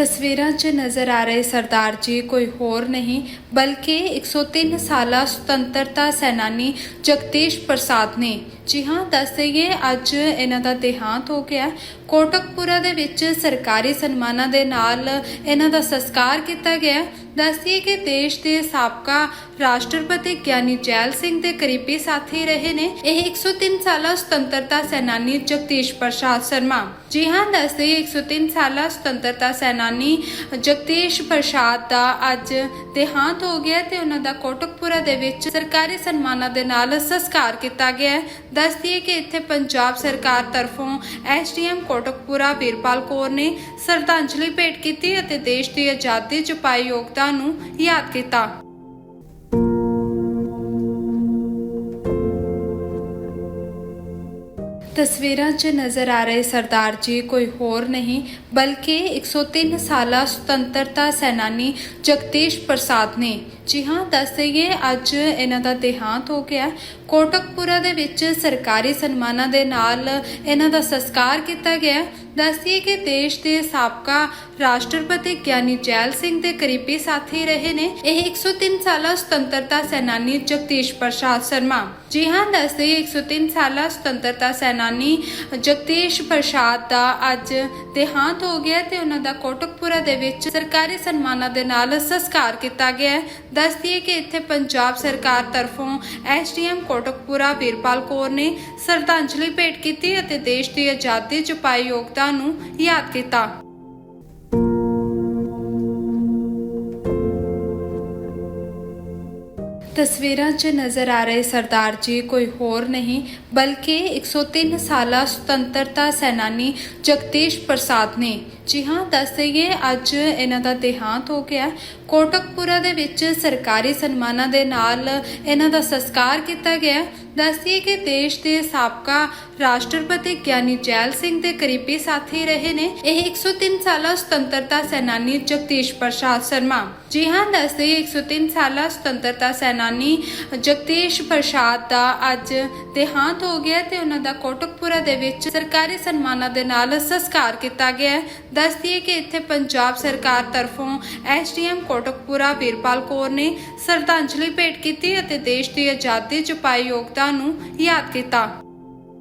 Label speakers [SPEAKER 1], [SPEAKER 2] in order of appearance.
[SPEAKER 1] ਤਸਵੀਰਾਂ 'ਚ ਨਜ਼ਰ ਆ ਰਹੇ ਸਰਦਾਰ ਜੀ, ਕੋਈ ਹੋਰ ਨਹੀਂ, ਬਲਕਿ 103 ਸਾਲਾ ਸੁਤੰਤਰਤਾ ਸੈਨਾਨੀ ਜਗਦੀਸ਼ ਪ੍ਰਸਾਦ ਨੇ। ਜੀ ਹਾਂ, ਦੱਸ ਦਈਏ, ਅੱਜ ਇਹਨਾਂ ਦਾ ਦੇਹਾਂਤ ਹੋ ਗਿਆ। ਕੋਟਕਪੁਰਾ ਦੇ ਵਿੱਚ ਸਰਕਾਰੀ ਸਨਮਾਨਾਂ ਦੇ ਨਾਲ ਇਹਨਾਂ ਦਾ ਸੰਸਕਾਰ ਕੀਤਾ ਗਿਆ। ਦੱਸੀਏ ਕਿ ਦੇਸ਼ ਦੇ ਸਾਬਕਾ ਰਾਸ਼ਟਰਪਤੀ ਗਿਆਨੀ ਜੈਲ ਸਿੰਘ ਦੇ ਕਰੀਬੀ ਸਾਥੀ ਰਹੇ ਨੇ। ਇਹ 103 ਸਾਲਾ ਸੁਤੰਤਰਤਾ ਸੈਨਾਨੀ ਜਗਦੀਸ਼ ਪ੍ਰਸਾਦ ਸ਼ਰਮਾ। ਜੀ ਹਾਂ ਦੱਸਦੇ 103 ਸਾਲਾ ਸੁਤੰਤਰਤਾ ਸੈਨਾਨੀ ਜਗਦੀਸ਼ ਪ੍ਰਸਾਦ ਦਾ ਅੱਜ ਦੇਹਾਂਤ ਹੋ ਗਿਆ ਤੇ ਉਹਨਾਂ ਦਾ ਕੋਟਕਪੁਰਾ ਦੇ ਵਿੱਚ ਸਰਕਾਰੀ ਸਨਮਾਨਾਂ ਦੇ ਨਾਲ ਸੰਸਕਾਰ ਕੀਤਾ ਗਿਆ। ਹੈ ਦੱਸਦੀ ਕਿ ਇੱਥੇ ਪੰਜਾਬ ਸਰਕਾਰ ਤਰਫੋਂ ਐਸਡੀਐਮ ਕੋਟਕਪੂਰਾ ਵੀਰਪਾਲ ਕੌਰ ਨੇ ਸ਼ਰਧਾਂਜਲੀ ਭੇਟ ਕੀਤੀ ਅਤੇ ਦੇਸ਼ ਦੀ ਆਜ਼ਾਦੀ ਚ ਪਾਏ ਯੋਗਦਾਨ ਨੂੰ ਯਾਦ ਕੀਤਾ। ਤਸਵੀਰਾਂ 'ਚ ਨਜ਼ਰ ਆ ਰਹੇ ਸਰਦਾਰ ਜੀ ਕੋਈ ਹੋਰ ਨਹੀਂ, ਬਲਕਿ 103 ਸਾਲਾ ਸੁਤੰਤਰਤਾ ਸੈਨਾਨੀ ਜਗਦੀਸ਼ ਪ੍ਰਸਾਦ ਨੇ। ਜੀ ਹਾਂ, ਦੱਸ ਦਈਏ, ਅੱਜ ਇਹਨਾਂ ਦਾ ਦੇਹਾਂਤ ਹੋ ਗਿਆ। ਕੋਟਕਪੁਰਾ ਦੇ ਵਿੱਚ ਸਰਕਾਰੀ ਸਨਮਾਨਾਂ ਦੇ ਨਾਲ ਇਹਨਾਂ ਦਾ ਸੰਸਕਾਰ ਕੀਤਾ ਗਿਆ। ਦੱਸੀਏ ਕਿ ਦੇਸ਼ ਦੇ ਸਾਬਕਾ ਰਾਸ਼ਟਰਪਤੀ ਗਿਆਨੀ ਜੈਲ ਸਿੰਘ ਦੇ ਕਰੀਬੀ ਸਾਥੀ ਰਹੇ ਨੇ। ਇਹ 103 ਸਾਲਾ ਸੁਤੰਤਰਤਾ ਸੈਨਾਨੀ ਜਗਦੀਸ਼ ਪ੍ਰਸਾਦ ਸ਼ਰਮਾ। ਜੀ ਹਾਂ ਦੱਸਦੇ 103 ਸਾਲਾ ਸੁਤੰਤਰਤਾ ਸੈਨਾਨੀ ਜਗਦੀਸ਼ ਪ੍ਰਸਾਦ ਦਾ ਅੱਜ ਦੇਹਾਂਤ ਹੋ ਗਿਆ ਤੇ ਉਹਨਾਂ ਦਾ ਕੋਟਕਪੁਰਾ ਦੇ ਵਿੱਚ ਸਰਕਾਰੀ ਸਨਮਾਨਾਂ ਦੇ ਨਾਲ ਸੰਸਕਾਰ ਕੀਤਾ ਗਿਆ। ਹੈ ਦੱਸਦੀ ਕਿ ਇੱਥੇ ਪੰਜਾਬ ਸਰਕਾਰ ਤਰਫੋਂ ਐਸਡੀਐਮ ਕੋਟਕਪੂਰਾ ਵੀਰਪਾਲ ਕੌਰ ਨੇ ਸ਼ਰਧਾਂਜਲੀ ਭੇਟ ਕੀਤੀ ਅਤੇ ਦੇਸ਼ ਦੀ ਆਜ਼ਾਦੀ ਚ ਪਾਏ ਯੋਗਦਾਨ ਨੂੰ ਯਾਦ ਕੀਤਾ। ਤਸਵੀਰਾਂ 'ਚ ਨਜ਼ਰ ਆ ਰਹੇ ਸਰਦਾਰ ਜੀ ਕੋਈ ਹੋਰ ਨਹੀਂ, ਬਲਕਿ 103 ਸਾਲਾ ਸੁਤੰਤਰਤਾ ਸੈਨਾਨੀ ਜਗਦੀਸ਼ ਪ੍ਰਸਾਦ ਨੇ। ਜੀ ਹਾਂ, ਦੱਸ ਦਈਏ, ਅੱਜ ਇਹਨਾਂ ਦਾ ਦੇਹਾਂਤ ਹੋ ਗਿਆ। ਕੋਟਕਪੁਰਾ ਦੇ ਵਿੱਚ ਸਰਕਾਰੀ ਸਨਮਾਨਾਂ ਦੇ ਨਾਲ ਇਹਨਾਂ ਦਾ ਸੰਸਕਾਰ ਕੀਤਾ ਗਿਆ। ਦੱਸੀਏ ਕਿ ਦੇਸ਼ ਦੇ ਸਾਬਕਾ ਰਾਸ਼ਟਰਪਤੀ ਗਿਆਨੀ ਜੈਲ ਸਿੰਘ ਦੇ ਕਰੀਬੀ ਸਾਥੀ ਰਹੇ ਨੇ। ਇਹ 103 ਸਾਲਾ ਸੁਤੰਤਰਤਾ ਸੈਨਾਨੀ ਜਗਦੀਸ਼ ਪ੍ਰਸਾਦ ਸ਼ਰਮਾ। ਜੀ ਹਾਂ ਦੱਸਦੇ 103 ਸਾਲਾ ਸੁਤੰਤਰਤਾ ਸੈਨਾਨੀ ਜਗਦੀਸ਼ ਪ੍ਰਸਾਦ ਦਾ ਅੱਜ ਦੇਹਾਂਤ ਹੋ ਗਿਆ ਤੇ ਉਹਨਾਂ ਦਾ ਕੋਟਕਪੁਰਾ ਦੇ ਵਿੱਚ ਸਰਕਾਰੀ ਸਨਮਾਨਾਂ ਦੇ ਨਾਲ ਸੰਸਕਾਰ ਕੀਤਾ ਗਿਆ। ਹੈ ਦੱਸਦੀ ਕਿ ਇੱਥੇ ਪੰਜਾਬ ਸਰਕਾਰ ਤਰਫੋਂ ਐਸਡੀਐਮ ਕੋਟਕਪੂਰਾ ਵੀਰਪਾਲ ਕੌਰ ਨੇ ਸ਼ਰਧਾਂਜਲੀ ਭੇਟ ਕੀਤੀ ਅਤੇ ਦੇਸ਼ ਦੀ ਆਜ਼ਾਦੀ ਚ ਪਾਏ ਯੋਗਦਾਨ ਨੂੰ ਯਾਦ ਕੀਤਾ।